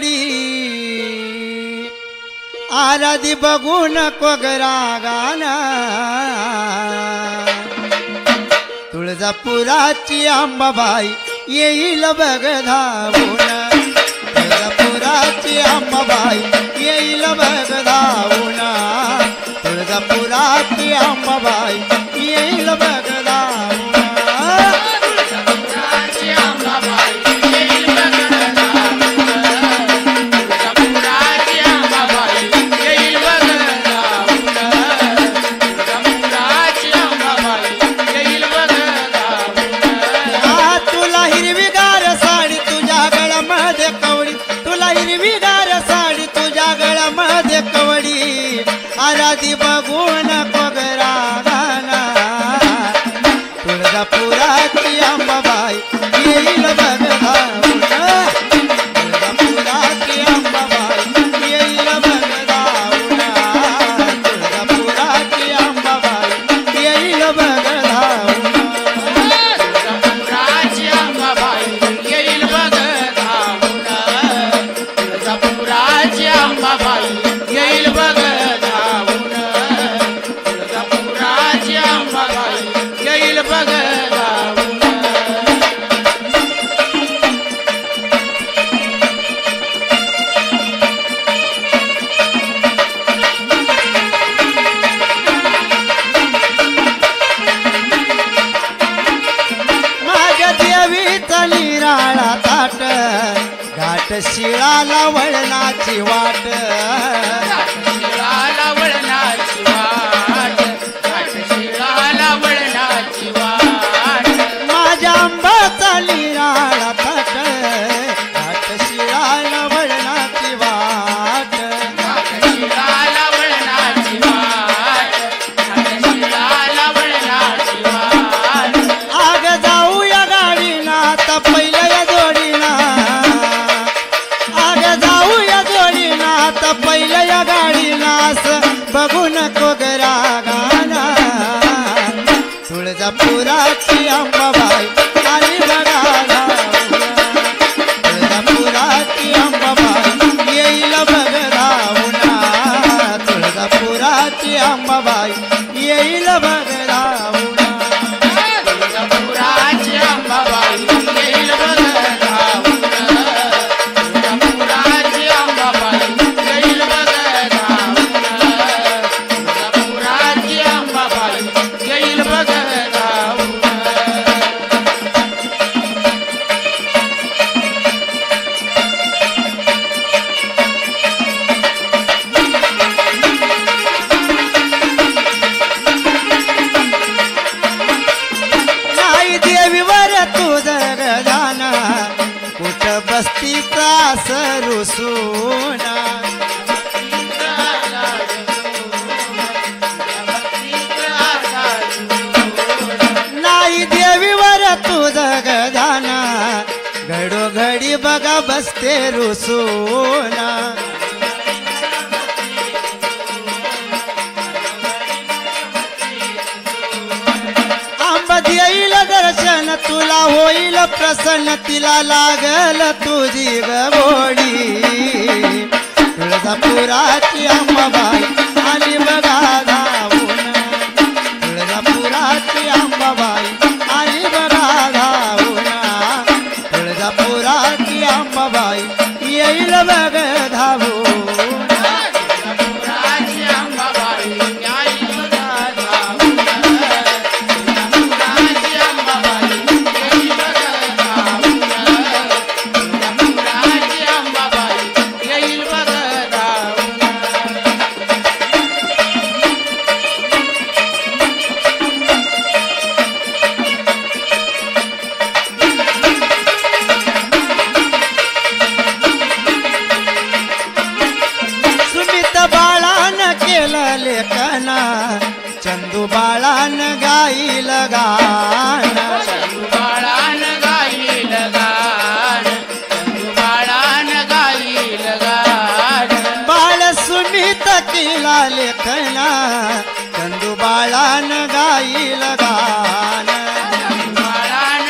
जोडी आराधी बघून नको गाना तुळजापुराची आंबाबाई येईल बघ धावून. तुळजापुराची आंबाबाई येईल बघ धावून. तुळजापुराची आंबाबाई येईल बघ रे रुसोला आंबत येईल दर्शन तुला होईल प्रसन्न तिला लागल तुझी गोडी. तुळजापुराची अंबाबाई झिंबाळान गाईल गाण. झिंबाळान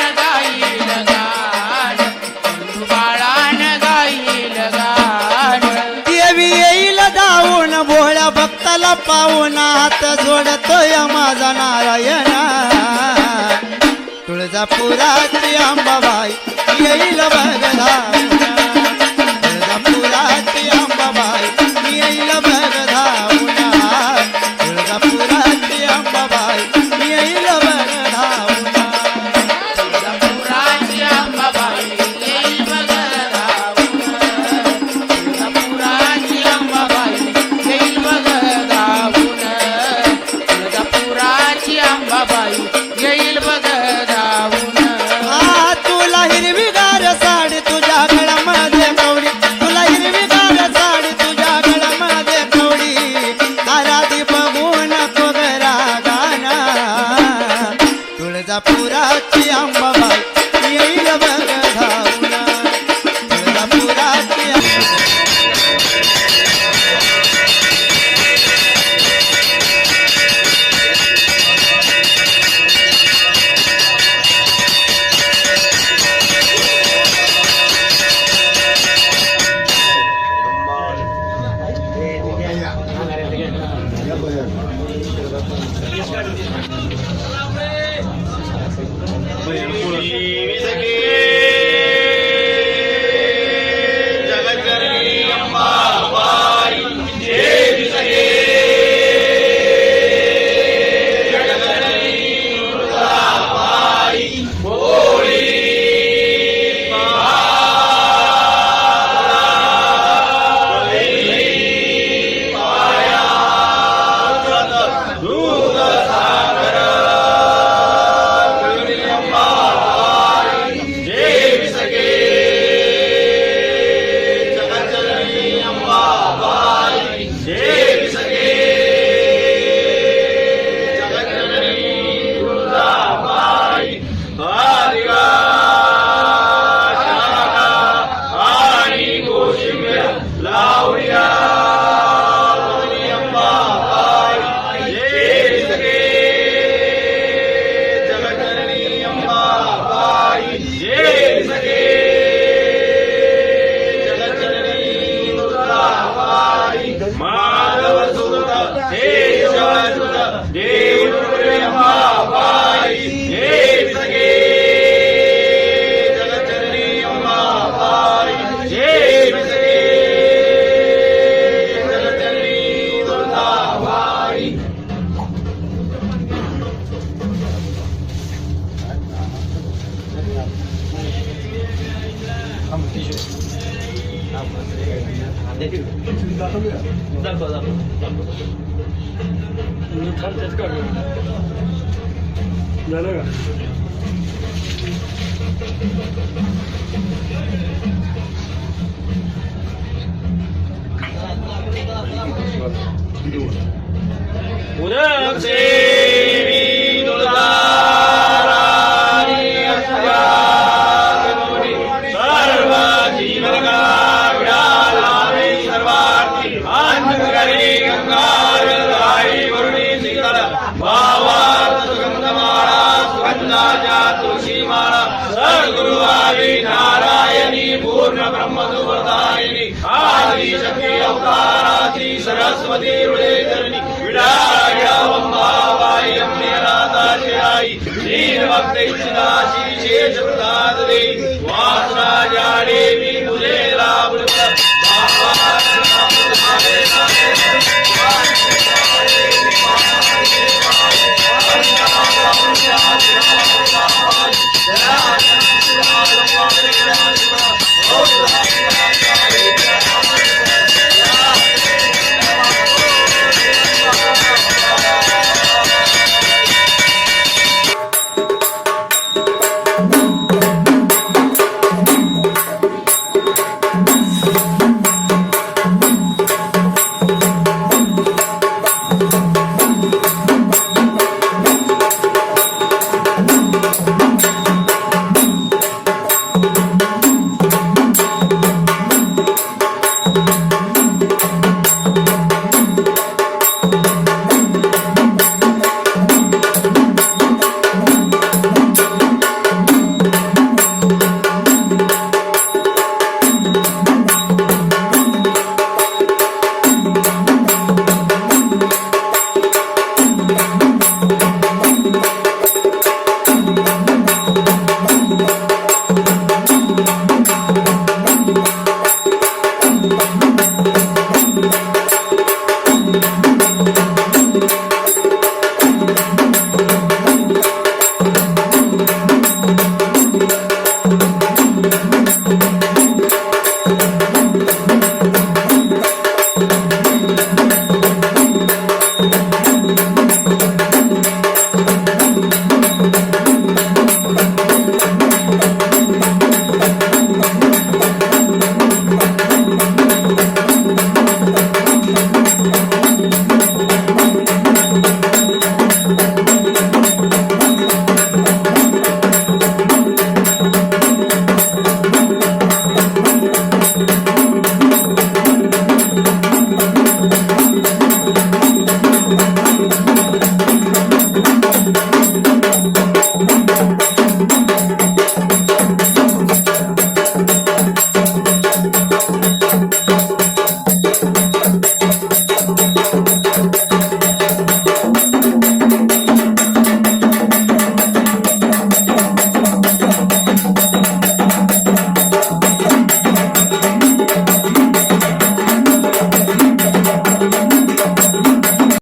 येईल धावून भोळ्या भक्ताला पाहून हात जोडतोय माझा नारायणा. तुळजापुराची अंबाबाई येईल बघला. yeah दाखवा दाखवा दाखवा काढलं झालं का தாராதி சரஸ்வதி ருளேதரணி விடாயாவம் பாவாயம் மேலாதாசிராய் ஸ்ரீ பக்தை சிதாசி சேஷ பிரதாததை வாசராஜாடே